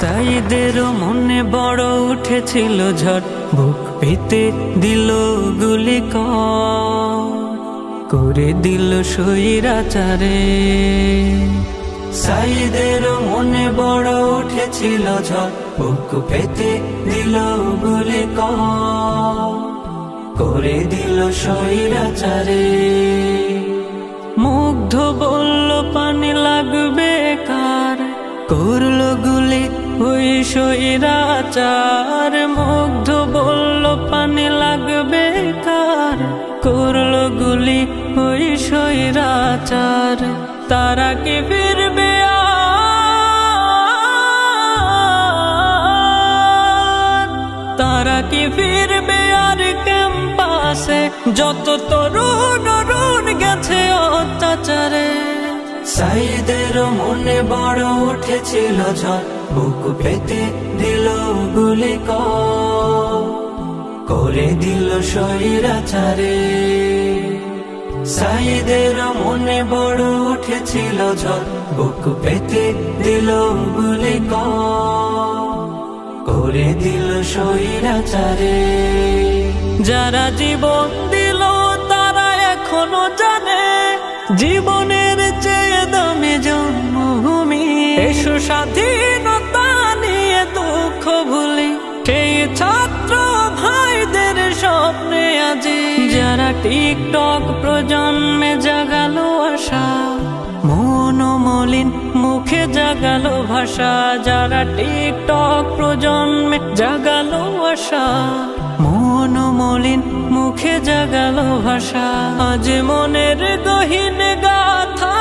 সাইদের মনে বড় উঠেছিল ঝড়। বুক পেতে দিল গুলি কর দিল সইরাচারে সাইদের মনে বড় উঠেছিল ঝড়। বুক পেতে দিল গুলি কর দিল সইরাচারে মুগ্ধ বলল পানি ওই সইরাচার মুগ্ধ বলল, পানি লাগবে কার? করল গুলি ওই তারা কি ফিরবে তারা কি ফিরবে আর ক্যাম্পাসে যত তরুণ অরুণ গেছে অত্যাচারে। সাইদের মনে বড় উঠেছিল ঝড়। বুক পেতে দিল গুলি কর, দিল সৈরাচারে সাইদের মনে বড় উঠেছিল ঝড় বুক পেতে দিল গুলি করে দিল সৈরাচারে যারা জীবন দিল তারা এখনও জানে জীবনের চেয়ে দামে জন্মভূমি। এসো দুঃখ ভুলি সেই ছাত্র ভাইদের স্বপ্নে আজি। যারা টিকটক প্রজন্মে জাগালো আশা মনোমলিন মুখে জাগালো ভাষা। যারা টিকটক প্রজন্মে জাগালো আশা মনোমলিন মুখে জাগালো ভাষা। আজ মনের গহীন গাথা।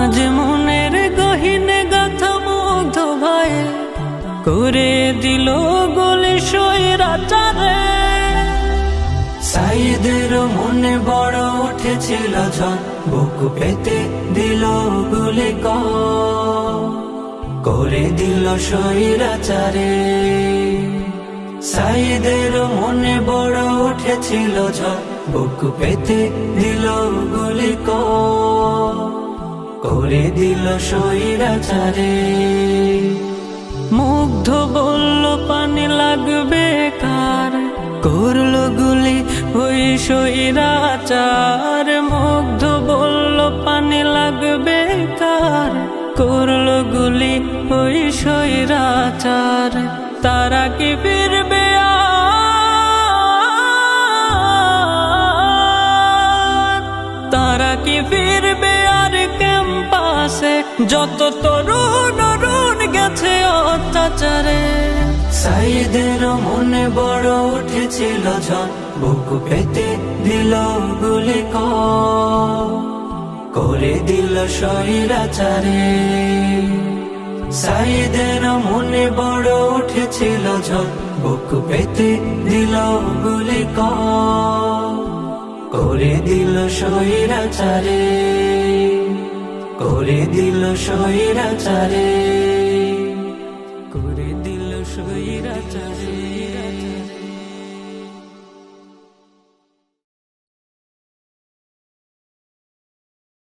আজ মনের করে দিল গলি সৈরাচারে সাইদের মনে বড় উঠেছিল ঝন বুক পেতে দিল গুলি কর, দিল সৈরাচারে সাইদের মনে বড় উঠেছিল ঝন বুক পেতে দিল গুলি করে। দিল সৈরাচারে ওই সইরাচার মুগ্ধ বলল, পানি লাগবে কার? করল গুলি ওই সইরাচার তারা কি ফিরবে? তারা কি ফিরবে আর ক্যাম্পাসে যত তরুণ গেছে অত্যাচারে। সাইদের মনে বড় উঠেছিল ঝন বুক পেতে দিল গুলি কর, দিল সৈরাচারে সাইদের মনে বড় উঠেছিল ঝন বুক পেতে দিল গুলি কর, দিল সৈরাচারে করে দিল সৈরাচারে করে দিল সৈরাচারে